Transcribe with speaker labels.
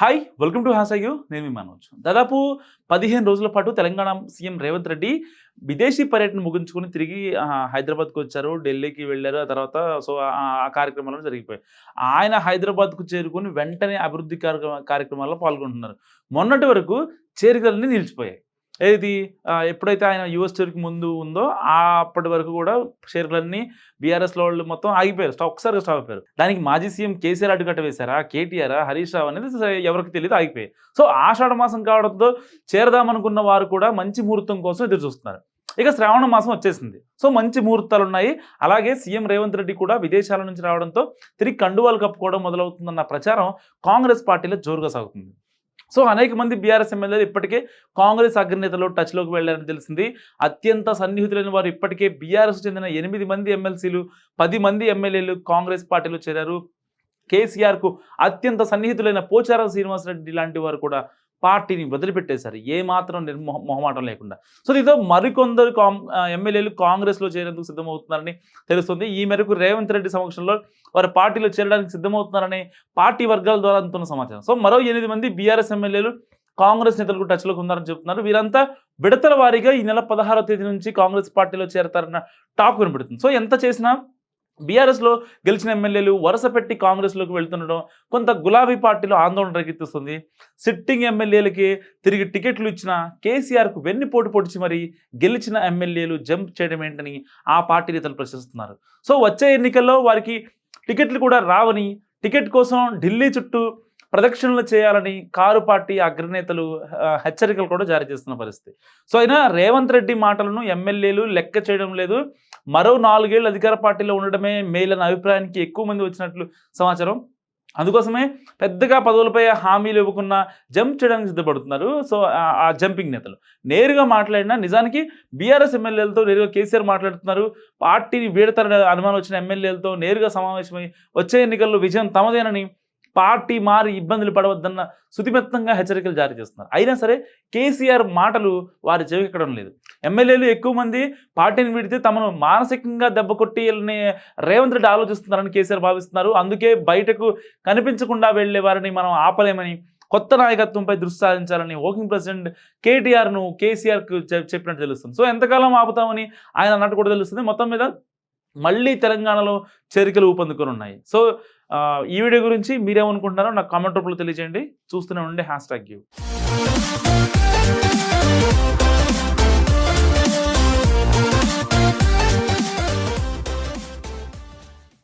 Speaker 1: Hi welcome to హాసయ్యూ నేను మీ మనోజ్. దాదాపు పదిహేను రోజుల పాటు తెలంగాణ సీఎం రేవంత్ రెడ్డి విదేశీ పర్యటన ముగించుకొని తిరిగి హైదరాబాద్కు వచ్చారు ఢిల్లీకి వెళ్ళారు ఆ తర్వాత సో ఆ కార్యక్రమాలను జరిగిపోయాయి. ఆయన హైదరాబాద్కు చేరుకొని వెంటనే అభివృద్ధి కార్యక్రమాల్లో పాల్గొంటున్నారు. మొన్నటి వరకు చేరికలన్నీ నిలిచిపోయాయి. ఏది? ఎప్పుడైతే ఆయన యుఎస్ టూర్కి ముందు ఉందో అప్పటి వరకు కూడా షేర్లన్నీ బీఆర్ఎస్లో వాళ్ళు మొత్తం ఆగిపోయారు. స్టాక్ ఒకసారి స్టాప్ అయిపోయారు దానికి మాజీ సీఎం కేసీఆర్ అడ్డుకట్ట వేశారా కేటీఆర్? హరీష్ రావు అనేది ఎవరికి తెలియదు ఆగిపోయాయి. సో ఆషాఢ మాసం కావడంతో చేరదామనుకున్న వారు కూడా మంచి ముహూర్తం కోసం ఎదురు చూస్తున్నారు. ఇక శ్రావణ మాసం వచ్చేసింది. సో మంచి ముహూర్తాలు ఉన్నాయి. అలాగే సీఎం రేవంత్ రెడ్డి కూడా విదేశాల నుంచి రావడంతో తిరిగి కండువాలు కప్పుకోవడం మొదలవుతుందన్న ప్రచారం కాంగ్రెస్ పార్టీలో జోరుగా సాగుతుంది. సో అనేక మంది బీఆర్ఎస్ ఎమ్మెల్యేలు ఇప్పటికే కాంగ్రెస్ అగ్రనేతలు టచ్లోకి వెళ్ళారని తెలిసింది. అత్యంత సన్నిహితులైన వారు ఇప్పటికే బీఆర్ఎస్ చెందిన ఎనిమిది మంది ఎమ్మెల్సీలు పది మంది ఎమ్మెల్యేలు కాంగ్రెస్ పార్టీలో చేరారు. కేసీఆర్కు అత్యంత సన్నిహితులైన పోచారం శ్రీనివాసరెడ్డి లాంటి వారు కూడా పార్టీని వదిలిపెట్టేశారు. ఏ మాత్రం నిర్మొహ మొహమాటం లేకుండా. సో దీంతో మరికొందరు కాం ఎమ్మెల్యేలు కాంగ్రెస్లో చేరేందుకు సిద్ధమవుతున్నారని తెలుస్తుంది. ఈ మేరకు రేవంత్ రెడ్డి సమక్షంలో వారు పార్టీలో చేరడానికి సిద్ధమవుతున్నారని పార్టీ వర్గాల ద్వారా అందుతున్న సమాచారం. సో మరో ఎనిమిది మంది బీఆర్ఎస్ ఎమ్మెల్యేలు కాంగ్రెస్ నేతలకు టచ్లోకి ఉన్నారని చెప్తున్నారు వీరంతా విడతల వారీగా ఈ నెల పదహారో తేదీ నుంచి కాంగ్రెస్ పార్టీలో చేరతారన్న టాక్ వినపడుతుంది సో ఎంత చేసినా బీఆర్ఎస్లో గెలిచిన ఎమ్మెల్యేలు వరుస పెట్టి కాంగ్రెస్లోకి వెళ్తుండడం కొంత గులాబీ పార్టీలో ఆందోళన రేకెత్తిస్తుంది. సిట్టింగ్ ఎమ్మెల్యేలకి తిరిగి టికెట్లు ఇచ్చిన కేసీఆర్కు వెన్నుపోటు పొడిచి మరి గెలిచిన ఎమ్మెల్యేలు జంప్ చేయడం ఏంటని ఆ పార్టీ నేతలు ప్రశ్నిస్తున్నారు. సో వచ్చే ఎన్నికల్లో వారికి టికెట్లు కూడా రావని టికెట్ కోసం ఢిల్లీ చుట్టూ ప్రదక్షిణలు చేయాలని కారు పార్టీ అగ్రనేతలు హెచ్చరికలు కూడా జారీ చేస్తున్న పరిస్థితి. సో అయినా రేవంత్ రెడ్డి మాటలను ఎమ్మెల్యేలు లెక్క చేయడం లేదు. మరో నాలుగేళ్ళు అధికార పార్టీలో ఉండడమే మేలన్న అభిప్రాయానికి ఎక్కువ మంది వచ్చినట్లు సమాచారం. అందుకోసమే పెద్దగా పదవులపై హామీలు ఇవ్వకుండా జంప్ చేయడానికి సిద్ధపడుతున్నారు. సో ఆ- ఆ జంపింగ్ నేతలు. నేరుగా మాట్లాడినా నిజానికి బీఆర్ఎస్ ఎమ్మెల్యేలతో నేరుగా కేసీఆర్ మాట్లాడుతున్నారు. పార్టీని వీడతారని అనుమానం వచ్చిన ఎమ్మెల్యేలతో నేరుగా సమావేశమై వచ్చే ఎన్నికల్లో విజయం తమదేనని పార్టీ మారి ఇబ్బందులు పడవద్దన్న శుతిమెత్తంగా హెచ్చరికలు జారీ చేస్తున్నారు. అయినా సరే కేసీఆర్ మాటలు వారి చెవికెక్కడం లేదు. ఎమ్మెల్యేలు ఎక్కువ మంది పార్టీని విడితే తమను మానసికంగా దెబ్బ కొట్టియాలని రేవంత్ రెడ్డి ఆలోచిస్తున్నారని కేసీఆర్ భావిస్తున్నారు. అందుకే బయటకు కనిపించకుండా వెళ్ళే వారిని మనం ఆపలేమని కొత్త నాయకత్వంపై దృష్టి సాధించాలని వర్కింగ్ ప్రెసిడెంట్ కేటీఆర్ను కేసీఆర్కు చెప్పినట్టు తెలుస్తుంది. సో ఎంతకాలం ఆపుతామని ఆయన అన్నట్టు కూడా తెలుస్తుంది. మొత్తం మీద మళ్ళీ తెలంగాణలో చేరికలు ఊపందుకొని ఉన్నాయి. సో ఈ వీడియో గురించి మీరేమనుకుంటున్నారో నాకు కామెంట్ రూపంలో తెలియజేయండి. చూస్తూనే ఉండే హ్యాష్ ట్యాగ్ యూ